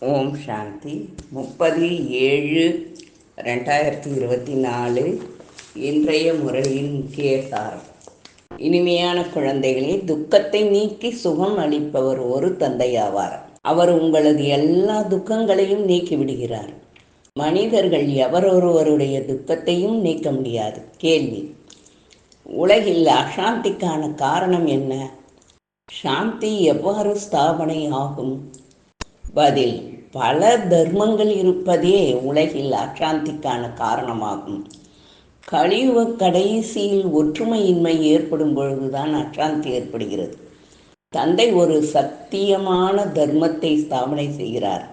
ஓம் சாந்தி. முப்பது ஏழு ரெண்டாயிரத்தி இருபத்தி நாலு. இன்றைய முறையின் முக்கிய சாரம் இனிமையான குழந்தைகளே துக்கத்தை நீக்கி சுகம் அளிப்பவர் ஒரு தந்தையாவார். அவர் உங்களது எல்லா துக்கங்களையும் நீக்கி விடுகிறார் மனிதர்கள் எவரொருவருடைய துக்கத்தையும் நீக்க முடியாது. கேள்வி உலகில் அசாந்திக்கான காரணம் என்ன? சாந்தி எவ்வாறு ஸ்தாபனை ஆகும்? பதில். பல தர்மங்கள் இருப்பதே உலகில் அசாந்திக்கான காரணமாகும். கழிவு கடைசியில் ஒற்றுமையின்மை ஏற்படும் பொழுதுதான் அசாந்தி ஏற்படுகிறது. தந்தை ஒரு சத்தியமான தர்மத்தை ஸ்தாபனை செய்கிறார்.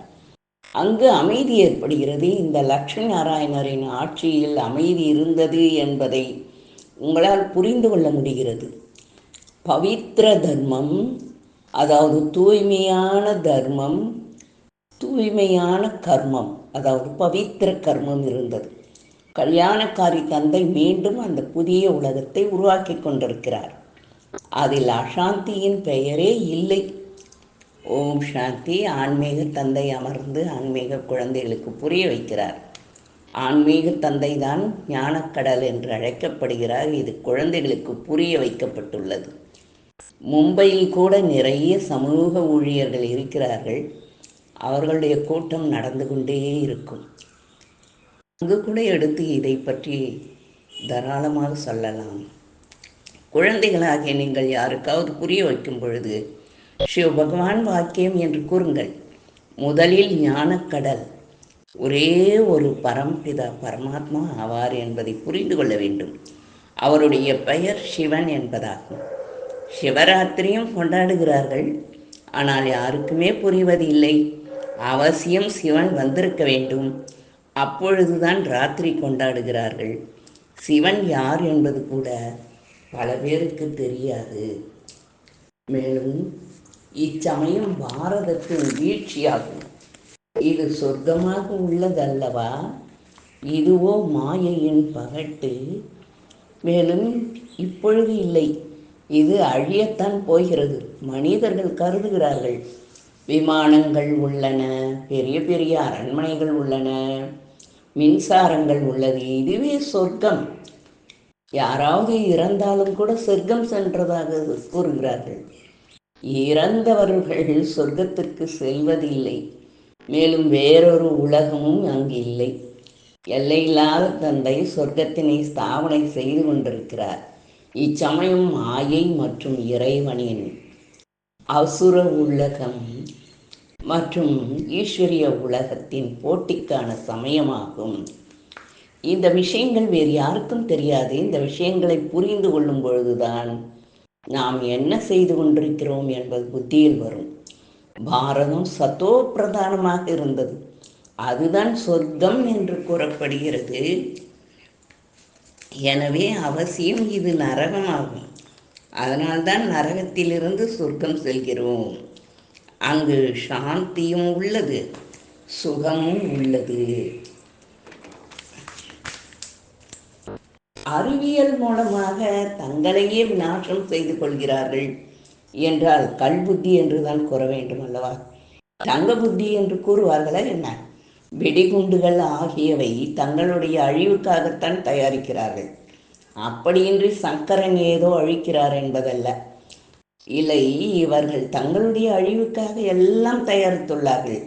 அங்கு அமைதி ஏற்படுகிறது. இந்த லட்சுமி நாராயணரின் ஆட்சியில் அமைதி இருந்தது என்பதை உங்களால் புரிந்து கொள்ள முடிகிறது. பவித்ர தர்மம் அதாவது தூய்மையான தர்மம் தூய்மையான கர்மம் அதாவது பவித்திர கர்மம் இருந்தது. கல்யாணக்காரி தந்தை மீண்டும் அந்த புதிய உலகத்தை உருவாக்கி கொண்டிருக்கிறார். அதில் அசாந்தியின் பெயரே இல்லை. ஓம் சாந்தி. ஆன்மீக தந்தை அமர்ந்து ஆன்மீக குழந்தைகளுக்கு புரிய வைக்கிறார். ஆன்மீக தந்தை தான் ஞானக்கடல் என்று அழைக்கப்படுகிறார். இது குழந்தைகளுக்கு புரிய வைக்கப்பட்டுள்ளது. மும்பையில் கூட நிறைய சமூக ஊழியர்கள் இருக்கிறார்கள். அவர்களுடைய கூட்டம் நடந்து கொண்டே இருக்கும். அங்கு கூட எடுத்து இதை பற்றி தாராளமாக சொல்லலாம். குழந்தைகளாகிய நீங்கள் யாருக்காவது புரிய வைக்கும் பொழுது சிவ பகவான் வாக்கியம் என்று கூறுங்கள். முதலில் ஞானக்கடல். ஒரே ஒரு பரம்பிதா பரமாத்மா ஆவார் என்பதை புரிந்து கொள்ள வேண்டும். அவருடைய பெயர் சிவன் என்பதாகும். சிவராத்திரியும் கொண்டாடுகிறார்கள். ஆனால் யாருக்குமே புரிவதில்லை. அவசியம் சிவன் வந்திருக்க வேண்டும். அப்பொழுதுதான் ராத்திரி கொண்டாடுகிறார்கள். சிவன் யார் என்பது கூட பல பேருக்கு தெரியாது. மேலும் இச்சமயம் பாரதத்தின் வீழ்ச்சியாகும். இது சொர்க்கமாக உள்ளதல்லவா? இதுவோ மாயையின் பகட்டு. மேலும் இப்பொழுது இல்லை. இது அழியத்தான் போகிறது. மனிதர்கள் கருதுகிறார்கள். விமானங்கள் உள்ளன பெரிய பெரிய அரண்மனைகள் உள்ளன மின்சாரங்கள் உள்ளது இதுவே சொர்க்கம். யாராவது இறந்தாலும் கூட சொர்க்கம் சென்றதாக கூறுகிறார்கள். இறந்தவர்கள் சொர்க்கத்திற்கு செல்வதில்லை. மேலும் வேறொரு உலகமும் அங்கு இல்லை. எல்லையில்லாத தந்தை சொர்க்கத்தினை ஸ்தாபனை செய்து கொண்டிருக்கிறார். இச்சமயம் மாயை மற்றும் இறைவனின் அசுர உலகம் மற்றும் ஈஸ்வரிய உலகத்தின் போட்டிக்கான சமயமாகும். இந்த விஷயங்கள் வேறு யாருக்கும் தெரியாது. இந்த விஷயங்களை புரிந்து கொள்ளும் பொழுதுதான் நாம் என்ன செய்து கொண்டிருக்கிறோம் என்பது புத்தியில் வரும். பாரதம் சத்தோ பிரதானமாக இருந்தது. அதுதான் சொர்க்கம் என்று கூறப்படுகிறது. எனவே அவசியம் இது நரகமாகும். அதனால்தான் நரகத்திலிருந்து சொர்க்கம் செல்கிறோம். அங்கு சாந்தியும் உள்ளது சுகமும் உள்ளது. அறிவியல் மூலமாக தங்களையே நாசம் செய்து கொள்கிறார்கள் என்றால் கல் புத்தி என்று தான் கூற வேண்டும் அல்லவா? தங்க புத்தி என்று கூறுவார்களா என்ன? வெடிகுண்டுகள் ஆகியவை தங்களுடைய அழிவுக்காகத்தான் தயாரிக்கிறார்கள். அப்படியின்றி சங்கரன் ஏதோ அழிக்கிறார் என்பதல்ல. இல்லை இவர்கள் தங்களுடைய அழிவுக்காக எல்லாம் தயாரித்துள்ளார்கள்.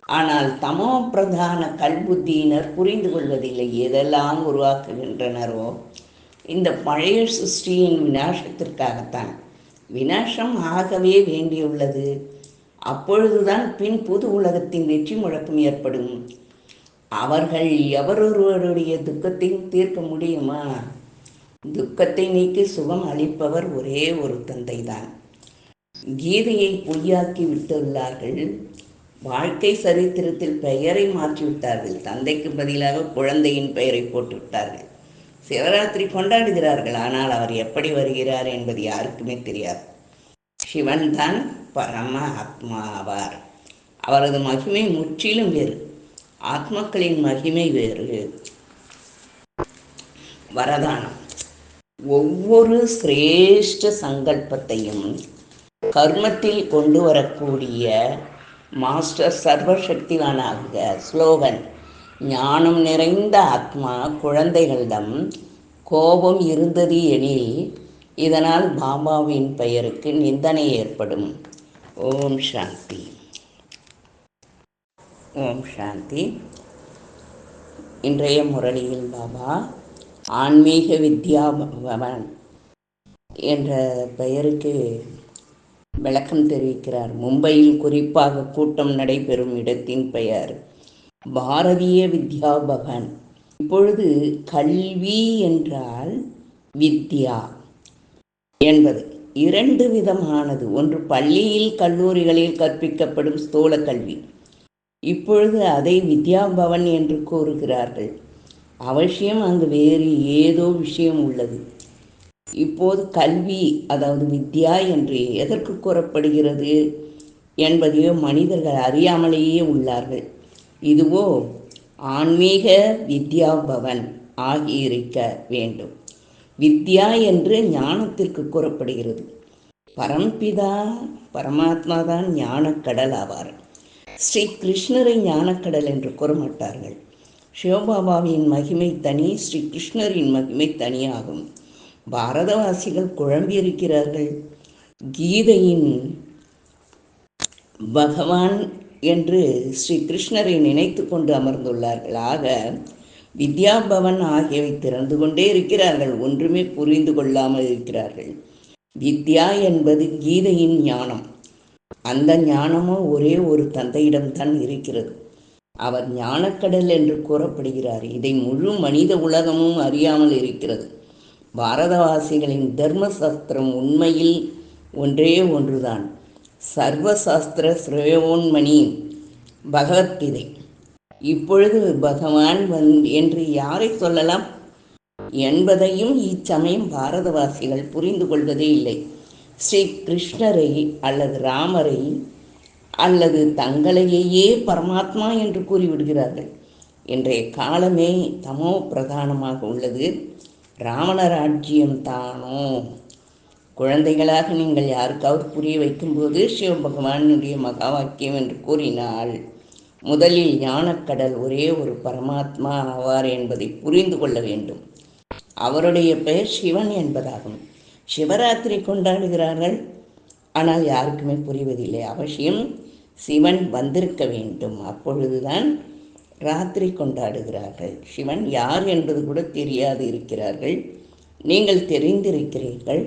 ஆனால் தமோ பிரதான கல்புத்தியினர் புரிந்து கொள்வதில்லை. எதெல்லாம் உருவாக்குகின்றனரோ இந்த பழைய சிருஷ்டியின் விநாசத்திற்காகத்தான். விநாசம் ஆகவே வேண்டியுள்ளது. அப்பொழுதுதான் பின் புது உலகத்தின் வெற்றி முழக்கம் ஏற்படும். அவர்கள் எவரொருவருடைய துக்கத்தையும் தீர்க்க முடியுமா? துக்கத்தை நீக்கி சுகம் அளிப்பவர் ஒரே ஒரு தந்தை தான் கீதையை பொய்யாக்கி விட்டுள்ளார்கள். வாழ்க்கை சரித்திரத்தில் பெயரை மாற்றிவிட்டார்கள். தந்தைக்கு பதிலாக குழந்தையின் பெயரை போட்டு விட்டார்கள் சிவராத்திரி கொண்டாடுகிறார்கள். ஆனால் அவர் எப்படி வருகிறார் என்பது யாருக்குமே தெரியாது. சிவன் தான் பரம ஆத்மா ஆவார் அவரது மகிமை முற்றிலும் வேறு. ஆத்மாக்களின் மகிமை வேறு. வரதானம். ஒவ்வொரு சிரேஷ்ட சங்கல்பத்தையும் கர்மத்தில் கொண்டு வரக்கூடிய மாஸ்டர் சர்வசக்திவானாக ஸ்லோகன் ஞானம் நிறைந்த ஆத்மா குழந்தைகளிடம் கோபம் இருந்தது எனில் இதனால் பாபாவின் பெயருக்கு நிந்தனை ஏற்படும். ஓம் சாந்தி. ஓம் சாந்தி. இன்றைய முரளியில் பாபா ஆன்மீக வித்யா பவன் என்ற பெயருக்கு விளக்கம் தெரிவிக்கிறார். மும்பையில் குறிப்பாக கூட்டம் நடைபெறும் இடத்தின் பெயர் பாரதிய வித்யா பவன். இப்பொழுது கல்வி என்றால் வித்யா என்பது இரண்டு விதமானது. ஒன்று பள்ளியில் கல்லூரிகளில் கற்பிக்கப்படும் ஸ்தூல கல்வி. இப்பொழுது அதை வித்யா பவன் என்று கூறுகிறார்கள். அவசியம் அங்கு வேறு ஏதோ விஷயம் உள்ளது. இப்போது கல்வி அதாவது வித்யா என்று எதற்கு கூறப்படுகிறது என்பதையோ மனிதர்கள் அறியாமலேயே உள்ளார்கள். இதுவோ ஆன்மீக வித்யா பவன் ஆகியிருக்க வேண்டும். வித்யா என்று ஞானத்திற்கு கூறப்படுகிறது. பரம்பிதா பரமாத்மா தான் ஞானக்கடல் ஆவார். ஸ்ரீ கிருஷ்ணரை ஞானக்கடல் என்று கூறமாட்டார்கள். சிவபாபாவின் மகிமை தனி ஸ்ரீ கிருஷ்ணரின் மகிமை தனியாகும். பாரதவாசிகள் குழம்பியிருக்கிறார்கள். கீதையின் பகவான் என்று ஸ்ரீ கிருஷ்ணரை நினைத்து கொண்டு அமர்ந்துள்ளார்கள். ஆக வித்யாபவன் ஆகியவை திறந்து கொண்டே இருக்கிறார்கள். ஒன்றுமே புரிந்து கொள்ளாமல் இருக்கிறார்கள். வித்யா என்பது கீதையின் ஞானம். அந்த ஞானமும் ஒரே ஒரு தந்தையிடம்தான் இருக்கிறது. அவர் ஞானக்கடல் என்று கூறப்படுகிறார். இதை முழு மனித உலகமும் அறியாமல் இருக்கிறது. பாரதவாசிகளின் தர்ம சாஸ்திரம் உண்மையில் ஒன்றே ஒன்றுதான். சர்வசாஸ்திர ஸ்ரேயோன்மணி பகவத்கீதை. இப்பொழுது பகவான் வந் என்று யாரை சொல்லலாம்? என்பதையும் இச்சமயம் பாரதவாசிகள் புரிந்து கொள்வதே இல்லை. ஸ்ரீ கிருஷ்ணரை அல்லது ராமரை அல்லது தங்களையே பரமாத்மா என்று கூறிவிடுகிறார்கள். இன்றைய காலமே தமோ பிரதானமாக உள்ளது. ராவணர் ராஜ்யம் தானோ? குழந்தைகளாக நீங்கள் யாருக்காவது புரிய வைக்கும்போது சிவபகவானுடைய மகா வாக்கியம் என்று கூறினால் முதலில் ஞானக்கடல் ஒரே ஒரு பரமாத்மா ஆவார் என்பதை புரிந்து கொள்ள வேண்டும். அவருடைய பெயர் சிவன் என்பதாகும். சிவராத்திரி கொண்டாடுகிறார்கள். ஆனால் யாருக்குமே புரிவதில்லை. அவசியம் சிவன் வந்திருக்க வேண்டும். அப்பொழுதுதான் ராத்திரி கொண்டாடுகிறார்கள். சிவன் யார் என்பது கூட தெரியாது இருக்கிறார்கள். நீங்கள் தெரிந்திருக்கிறீர்கள்.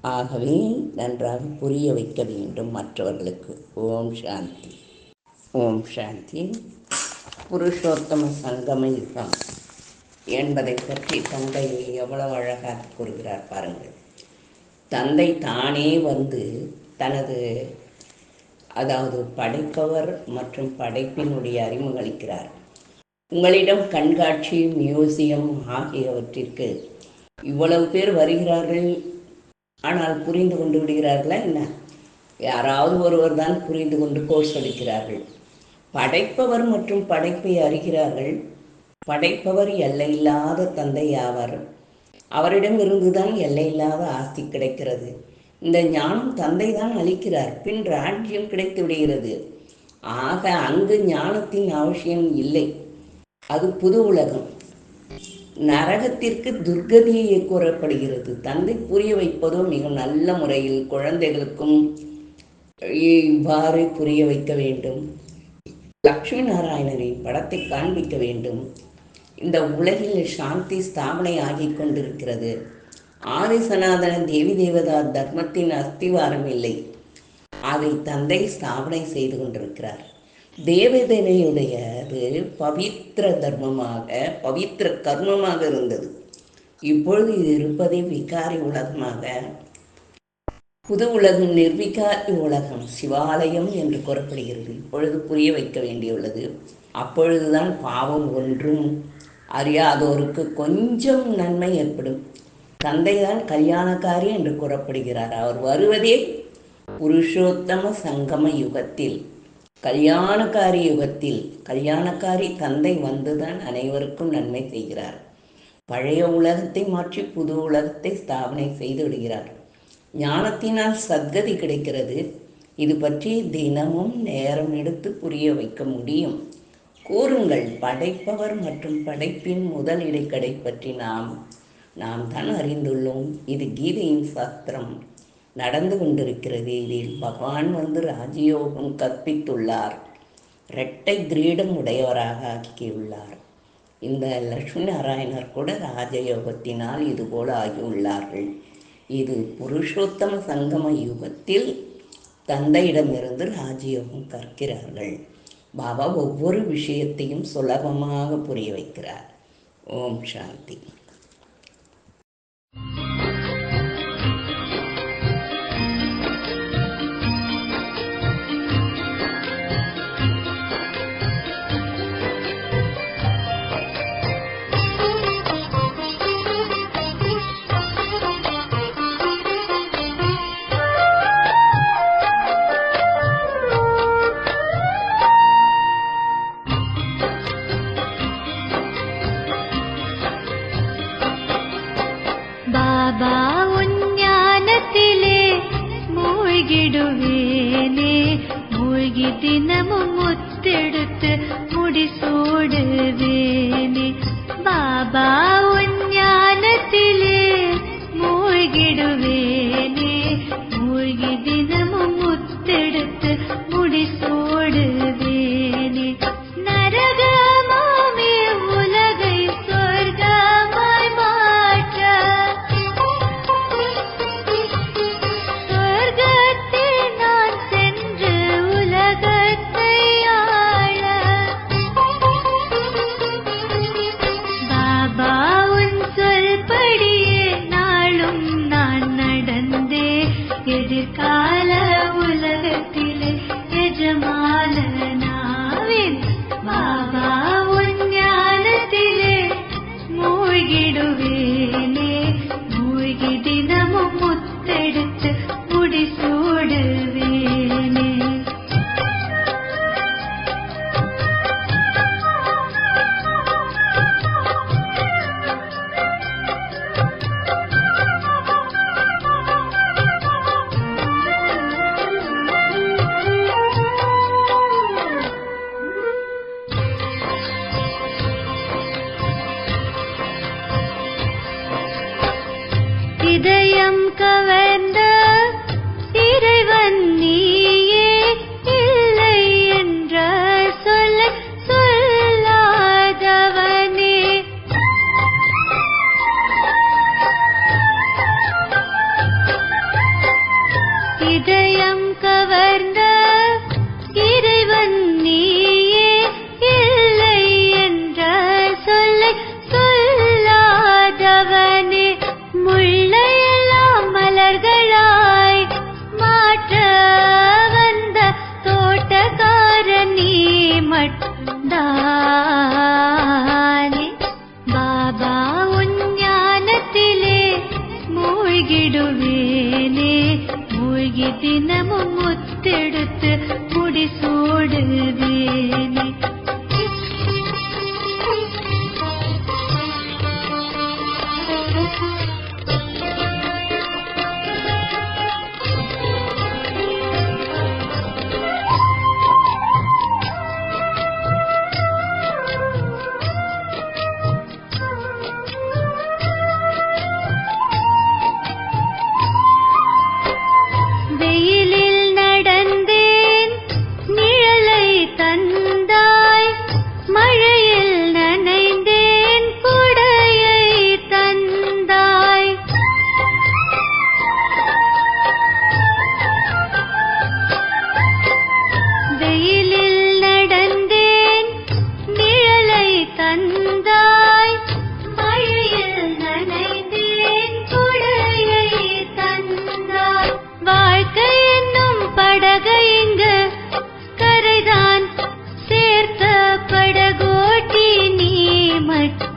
ஆகவே நன்றாக புரிய வைக்க வேண்டும் மற்றவர்களுக்கு. ஓம் சாந்தி. ஓம் சாந்தி. புருஷோத்தம சங்கம யுகம் என்பதை பற்றி தந்தை எவ்வளவு அழகாக கூறுகிறார் பாருங்கள். தந்தை தானே வந்து தனது அதாவது படைப்பவர் மற்றும் படைப்பினுடைய அறிமுகளிக்கிறார் உங்களிடம் கண்காட்சி மியூசியம் ஆகியவற்றிற்கு இவ்வளவு பேர் வருகிறார்கள். ஆனால் புரிந்து கொண்டு விடுகிறார்களா என்ன? யாராவது ஒருவர் தான் புரிந்து கொண்டு கோர்ஸ் அளிக்கிறார்கள். படைப்பவர் மற்றும் படைப்பை அறிகிறார்கள். படைப்பவர் எல்லையில்லாத தந்தை ஆவார் அவரிடம் இருந்துதான் எல்லையில்லாத ஆஸ்தி கிடைக்கிறது. இந்த ஞானம் தந்தை தான் அளிக்கிறார். பின் ராஜ்யம் கிடைத்து விடுகிறது ஆக அங்கு ஞானத்தின் அவசியம் இல்லை. அது புது உலகம். நரகத்திற்கு துர்கதியை கூறப்படுகிறது. தந்தை புரிய வைப்பதோ மிக நல்ல முறையில் குழந்தைகளுக்கும் இவ்வாறு புரிய வைக்க வேண்டும். லக்ஷ்மி நாராயணனின் படத்தை காண்பிக்க வேண்டும். இந்த உலகில் சாந்தி ஸ்தாபனை ஆகிக் கொண்டிருக்கிறது. ஆதி சனாதன தேவி தேவதா தர்மத்தின் அஸ்திவாரம் இல்லை. அதை தந்தை ஸ்தாபனை செய்து கொண்டிருக்கிறார். தேவதனையுடையது பவித்திர தர்மமாக பவித்திர கர்மமாக இருந்தது. இப்பொழுது இது இருப்பதே விகாரி உலகமாக புது உலகம் நிர்விகாரி உலகம் சிவாலயம் என்று கூறப்படுகிறது. இப்பொழுது புரிய வைக்க வேண்டியுள்ளது. அப்பொழுதுதான் பாவம் ஒன்றும் அறியாதோருக்கு கொஞ்சம் நன்மை ஏற்படும். தந்தைதான் கல்யாணக்காரி என்று கூறப்படுகிறார். அவர் வருவதே புருஷோத்தம சங்கம யுகத்தில் கல்யாணக்காரி யுகத்தில். கல்யாணக்காரி தந்தை வந்துதான் அனைவருக்கும் நன்மை செய்கிறார். பழைய உலகத்தை மாற்றி புது உலகத்தை ஸ்தாபனை செய்து விடுகிறார். ஞானத்தினால் சத்கதி கிடைக்கிறது. இது பற்றி தினமும் நேரம் எடுத்து புரிய வைக்க முடியும். கூறுங்கள் படைப்பவர் மற்றும் படைப்பின் முதல் இடைக்கடை பற்றி நாம் நாம் தான் அறிந்துள்ளோம். இது கீதையின் சாஸ்திரம். நடந்து கொண்டிருக்கிறது. இதில் பகவான் வந்து ராஜயோகம் கற்பித்துள்ளார். இரட்டை கிரீடம் உடையவராக ஆக்கியுள்ளார். இந்த லட்சுமி நாராயணர் கூட ராஜயோகத்தினால் இதுபோல் ஆகியுள்ளார்கள். இது புருஷோத்தம சங்கம யுகத்தில் தந்தையிடமிருந்து ராஜயோகம் கற்கிறார்கள். பாபா ஒவ்வொரு விஷயத்தையும் சுலபமாக புரிய வைக்கிறார். ஓம் சாந்தி.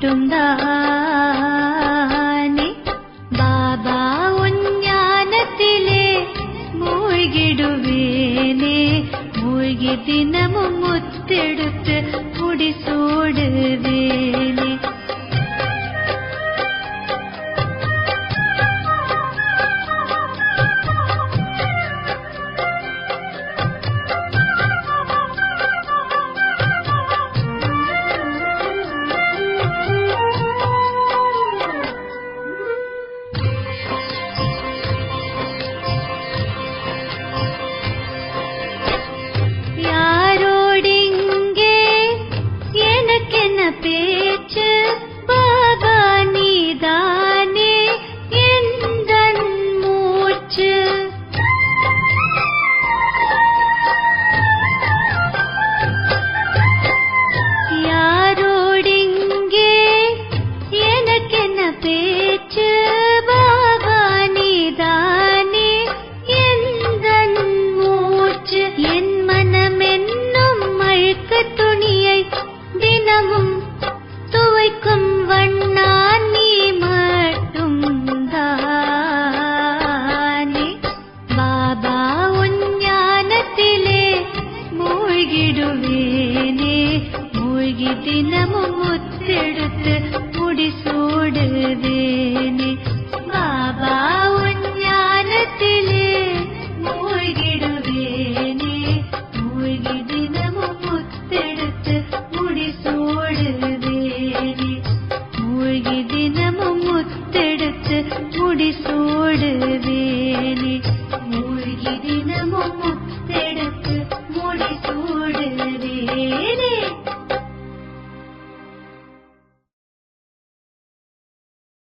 மட்டும்தான்